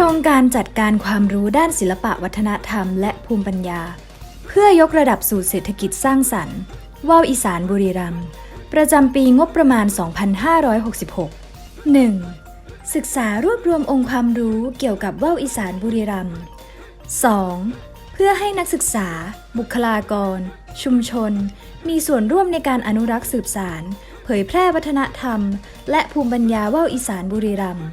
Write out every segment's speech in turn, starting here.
ครงการจัดการความรู้ด้านศิลปะวัฒนธรรมและภูมิปัญญา เพื่อยกระดับสู่เศรษฐกิจสร้างสรรค์ว่าวอีสานบุรีรัมย์ประจำปีงบประมาณ 2566 1. ศึกษารวบรวมองค์ความรู้เกี่ยวกับว่าวอีสานบุรีรัมย์ 2. เพื่อให้นักศึกษา บุคลากร ชุมชน มีส่วนร่วมในการอนุรักษ์สืบสาร เผยแพร่วัฒนธรรม และภูมิปัญญาว่าวอีสานบุรีรัมย์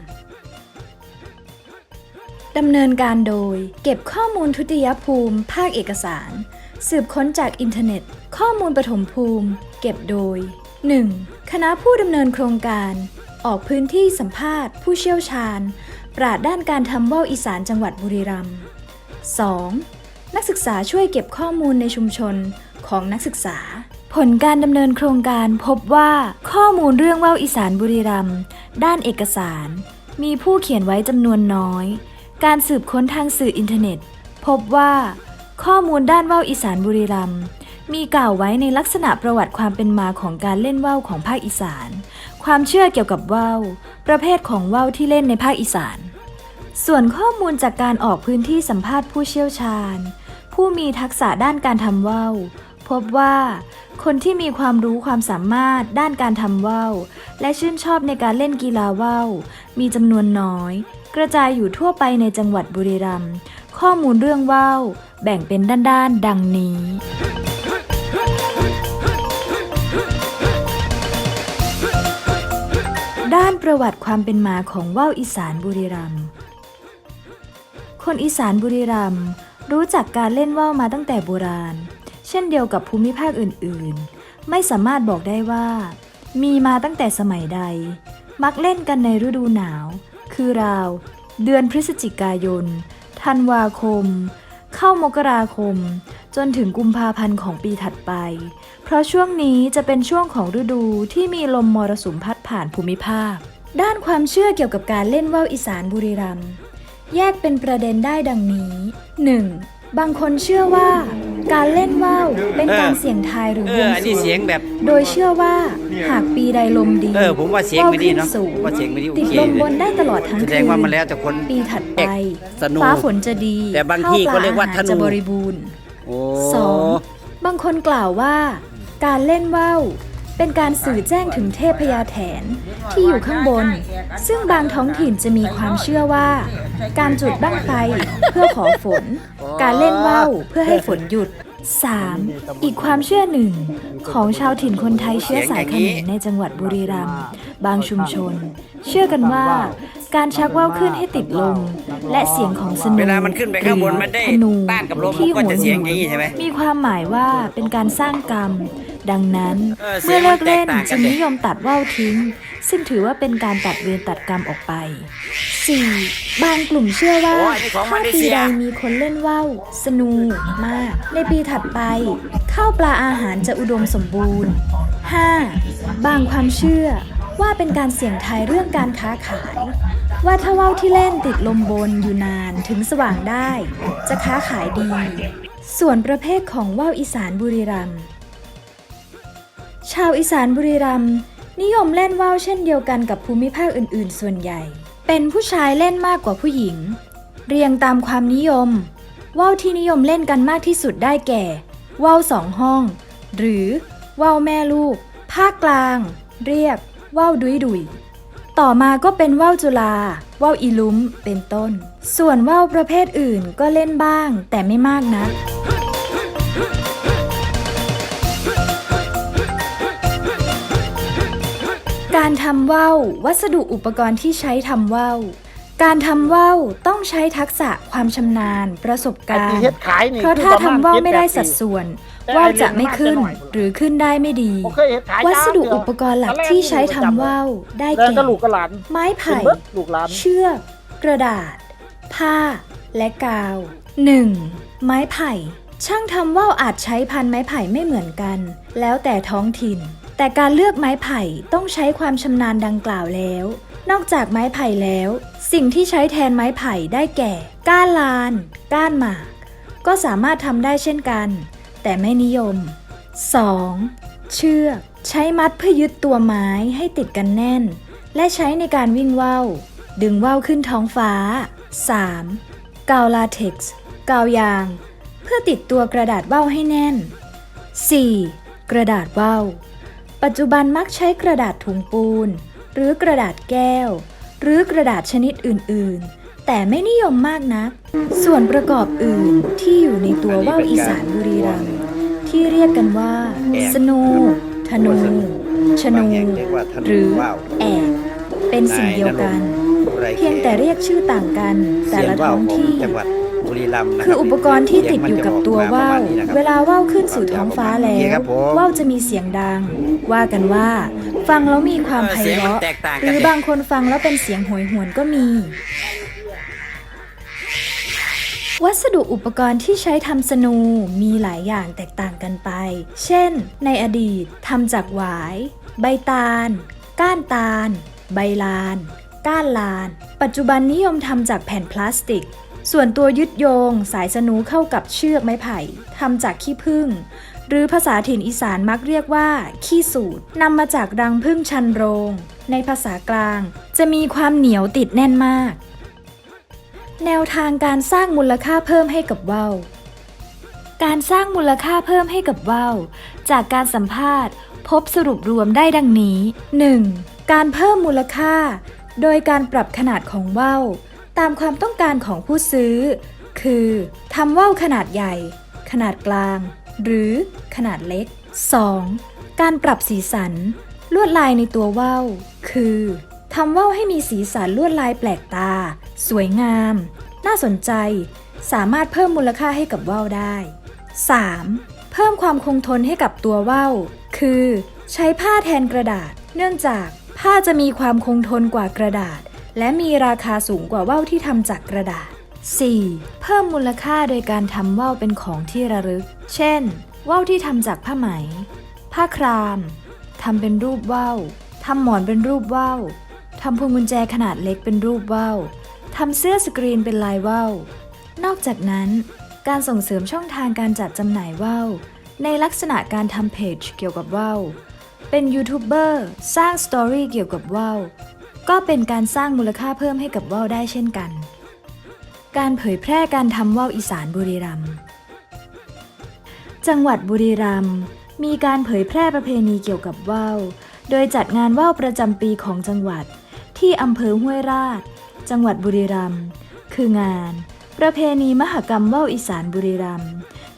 ดำเนินการโดย เก็บข้อมูลทุติยภูมิ ภาคเอกสาร สืบค้นจากอินเทอร์เน็ต ข้อมูลปฐมภูมิ เก็บโดย 1. คณะผู้ดำเนินโครงการ ออกพื้นที่สัมภาษณ์ ผู้เชี่ยวชาญ ปราดด้านการทำว่าวอีสานจังหวัดบุรีรัมย์ 2. นักศึกษาช่วยเก็บข้อมูลในชุมชนของนักศึกษา ผลการดำเนินโครงการพบว่าข้อมูลเรื่องว่าวอีสานบุรีรัมย์ด้านเอกสาร มีผู้เขียนไว้จำนวนน้อย การสืบค้นทางสื่ออินเทอร์เน็ต พบว่า ข้อมูลด้านว่าวอีสานบุรีรัมย์มีกล่าวไว้ในลักษณะประวัติความเป็นมาของการเล่นว่าวของภาคอีสาน ความเชื่อเกี่ยวกับว่าวประเภทของว่าวที่เล่นในภาคอีสาน ส่วนข้อมูลจากการออกพื้นที่สัมภาษณ์ผู้เชี่ยวชาญ ผู้มีทักษะด้านการทำว่าวพบว่าคนที่มีความรู้ความสามารถด้านการทำว่าวและชื่นชอบในการเล่นกีฬาว่าวมีจำนวนน้อย กระจายอยู่ทั่วไปในจังหวัดบุรีรัมย์ข้อมูลเรื่องว่าวแบ่งเป็นด้านๆ ดังนี้ ด้านประวัติความเป็นมาของว่าวอีสานบุรีรัมย์คนอีสานบุรีรัมย์รู้จักการเล่นว่าวมาตั้งแต่โบราณ เช่นเดียวกับภูมิภาคอื่นๆ ไม่สามารถบอกได้ว่า มีมาตั้งแต่สมัยใด มักเล่นกันในฤดูหนาว คือราว เดือนพฤศจิกายน ธันวาคม เข้ามกราคม จนถึงกุมภาพันธ์ของปีถัดไป เพราะช่วงนี้จะเป็นช่วงของฤดูที่มีลมมรสุมพัดผ่านภูมิภาค ด้านความเชื่อเกี่ยวกับการเล่นว่าวอีสานบุรีรัมย์แยกเป็นประเด็นได้ดังนี้ 1. บางคนเชื่อว่า การเล่นว่าวเป็นการเสี่ยงทายหรือเอบวองอันสนี้รวเสียงงแบบ โดยเชื่อว่าหากปีใดลมดีเออผมว่าเสียงไม่ดีเนอะว่วขึ้สูงว่าเสียงไม่ดีโอเคติดลมบนได้ตลอดทั้งแสคืดงนว่ามันแล้วแต่คนปีถัดไปสนุกฟ้าฝนจะดีแต่บางที่ก็เรียกว่าข้ปลธนูอหรจะบริบูรณ์ โอ้ สองบางคนกล่าวว่า การเล่นว่าว เป็นการสื่อแจ้งถึงเทพยาแถนที่อยู่ข้างบน ซึ่งบางท้องถิ่นจะมีความเชื่อว่า การจุดบั้งไฟเพื่อขอฝน การเล่นว่าวเพื่อให้ฝนหยุด 3. อีกความเชื่อหนึ่ง ของชาวถิ่นคนไทยเชื้อสายเขมรในจังหวัดบุรีรัมย์บางชุมชน เชื่อกันว่า การชักว่าวขึ้นให้ติดลม และเสียงของสนุเวลามันขึ้นไปข้างบนมันได้ธนูต้านกับลมที่มันก็หัวจะเสียงอย่างนี้ใช่ไหมมีความหมายว่าเป็นการสร้างกรรม ดังนั้นเออเสียเมื่งอเลิกเล่นมันแตกต่างกันจึงนิยมตัดว่าวทิ้ง ซึ่งถือว่าเป็นการตัดเวรตัดกรรมออกไป 4. บางกลุ่มเชื่อว่าโอ้อันนี้ของมาถ้าเลปีเซียใดมีคนเล่นว่าวสนูมาก ในปีถัดไปข้าวปลาอาหารจะอุดมสมบูรณ์ 5. บางความเชื่อว่าเป็นการเสี่ยงทายเรื่องการค้าขาย ว่าถ้าว่าวที่เล่นติดลมบนอยู่นานถึงสว่างได้ จะค้าขายดี ส่วนประเภทของว่าวอีสานบุรีรัมย์ ชาวอีสานบุรีรัมย์นิยมเล่นว่าวเช่นเดียวกันกับภูมิภาคอื่นๆ ส่วนใหญ่ เป็นผู้ชายเล่นมากกว่าผู้หญิง เรียงตามความนิยม ว่าวที่นิยมเล่นกันมากที่สุดได้แก่ ว่าวสองห้อง หรือ ว่าวแม่ลูก ภาคกลาง เรียก ว่าวดุยดุยต่อมาก็เป็นว่าวจุฬาว่าวอีลุ้ม เป็นต้น ส่วนว่าวประเภทอื่นก็เล่นบ้าง แต่ไม่มากนัก การทำว่าววัสดุอุปกรณ์ที่ใช้ทำว่าวการทำว่าวต้องใช้ทักษะความชำนาญ ประสบไอ้การที่ณ์เฮ็ดขายนี่เพราะคือถ้าประณทำว่าวไม่ได้7-8สัดส่วนแต่ว่าวไอ้จะไม่ขึ้นเรียนมากจะหน่อยหรือขึ้นได้ไม่ดีผมเคยเฮ็ดขายวัสดุยาวเดียวอุปกรณ์หลักที่ใช้ทำว่าวได้แล้วแก่ก็ลูกกระหลานไม้เป็นไผ่เบิดลูกหลานเชือก กระดาษ ผ้า และกาว 1. ไม้ไผ่ ช่างทำว่าวอาจใช้พันไม้ไผ่ไม่เหมือนกัน แล้วแต่ท้องถิ่น แต่การเลือกไม้ไผ่ต้องใช้ความชำนาญดังกล่าวแล้ว นอกจากไม้ไผ่แล้ว สิ่งที่ใช้แทนไม้ไผ่ได้แก่ ก้านลาน ก้านหมาก ก็สามารถทำได้เช่นกัน แต่ไม่นิยม 2. เชือก ใช้มัดเพื่อยึดตัวไม้ให้ติดกันแน่น และใช้ในการวิ่งว่าวดึงว่าวขึ้นท้องฟ้า 3. กาวลาเท็กซ์กาวยาง เพื่อติดตัวกระดาษว่าวให้แน่น 4. กระดาษว่าว ปัจจุบันมักใช้กระดาษถุงปูน หรือกระดาษแก้ว หรือกระดาษชนิดอื่น ๆ แต่ไม่นิยมมากนัก ส่วนประกอบอื่นที่อยู่ในตัวว่าวอีสานบุรีรัมย์ที่เรียกกันว่า สนู ธนู ชนู หรือแอกเป็นสิ่งเดียวกัน เพียงแต่เรียกชื่อต่างกันแต่ละท้องที่ จังหวัดบุรีรัมย์นะคืออุปกรณ์ที่ติดอยู่กับตัวว่าวเวลาว่าวขึ้นสู่ท้องฟ้าแล้โอเควครับผมว่าวจะมีเสียงดัง ว่ากันว่า ฟังแล้วมีความไพเสียงมันเราะแตกต่างหกันรือบางคนฟังแล้วเป็นเสียงโหยหวนก็มี วัสดุอุปกรณ์ที่ใช้ทำสนูมีหลายอย่างแตกต่างกันไป เช่น ในอดีตทำจากหวาย ใบตาล ก้านตาล ใบลาน ก้านลาน ปัจจุบันนิยมทำจากแผ่นพลาสติก ส่วนตัวยึดโยง สายสนูเข้ากับเชือกไม้ไผ่ทำจากขี้ผึ้งหรือภาษาถิ่นอีสานมักเรียกว่า ขี้สูตรนำมาจากรังผึ้งชันโรง ในภาษากลาง จะมีความเหนียวติดแน่นมาก แนวทางการสร้างมูลค่าเพิ่มให้กับว่าวการสร้างมูลค่าเพิ่มให้กับว่าวจากการสัมภาษณ์ พบสรุปรวมได้ดังนี้ 1. การเพิ่มมูลค่า โดยการปรับขนาดของว่าว ตามความต้องการของผู้ซื้อ คือทำว่าวขนาดใหญ่ ขนาดกลาง หรือขนาดเล็ก 2. การปรับสีสัน ลวดลายในตัวว่าวคือทำว่าวให้มีสีสันลวดลายแปลกตา สวยงาม น่าสนใจ สามารถเพิ่มมูลค่าให้กับว่าวได้ 3. เพิ่มความคงทนให้กับตัวว่าวคือ ใช้ผ้าแทนกระดาษ เนื่องจากผ้าจะมีความคงทนกว่ากระดาษ และมีราคาสูงกว่าว่าวที่ทำจากกระดาษ 4. เพิ่มมูลค่าโดยการทำว่าวเป็นของที่ระลึก เช่น ว่าวที่ทำจากผ้าไหม ผ้าคราม ทำเป็นรูปว่าวทำหมอนเป็นรูปว่าวทำพวงกุญแจขนาดเล็กเป็นรูปว่าวทำเสื้อสกรีนเป็นลายว่าว นอกจากนั้น การส่งเสริมช่องทางการจัดจำหน่ายว่าวในลักษณะการทำเพจเกี่ยวกับว่าวเป็นยูทูบเบอร์สร้างสตอรี่เกี่ยวกับว่าว ก็เป็นการสร้างมูลค่าเพิ่มให้กับว่าวได้เช่นกัน การเผยแพร่การทำว่าวอีสานบุรีรัมย์จังหวัดบุรีรัมย์มีการเผยแพร่ประเพณีเกี่ยวกับว่าว โดยจัดงานว่าวประจำปีของจังหวัด ที่อำเภอห้วยราช จังหวัดบุรีรัมย์ คืองาน ประเพณีมหกรรมว่าวอีสานบุรีรัมย์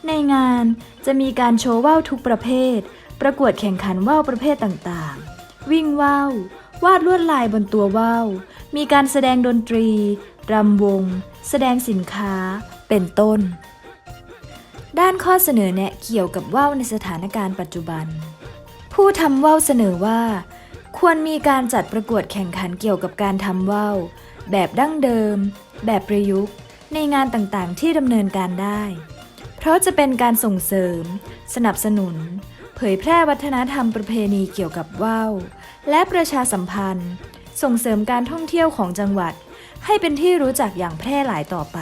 ในงานจะมีการโชว์ว่าวทุกประเภท ประกวดแข่งขันว่าวประเภทต่างๆ วิ่งว่าว วาดลวดลายบนตัวว่าว มีการแสดงดนตรี รำวง แสดงสินค้า เป็นต้น ด้านข้อเสนอแนะเกี่ยวกับว่าวในสถานการณ์ปัจจุบัน ผู้ทำว่าวเสนอว่า ควรมีการจัดประกวดแข่งขันเกี่ยวกับการทำว่าวแบบดั้งเดิม แบบประยุกต์ ในงานต่างๆ ที่ดำเนินการได้ เพราะจะเป็นการส่งเสริม สนับสนุน เผยแพร่วัฒนธรรมประเพณีเกี่ยวกับว่าวและประชาสัมพันธ์ ส่งเสริมการท่องเที่ยวของจังหวัด ให้เป็นที่รู้จักอย่างแพร่หลายต่อไป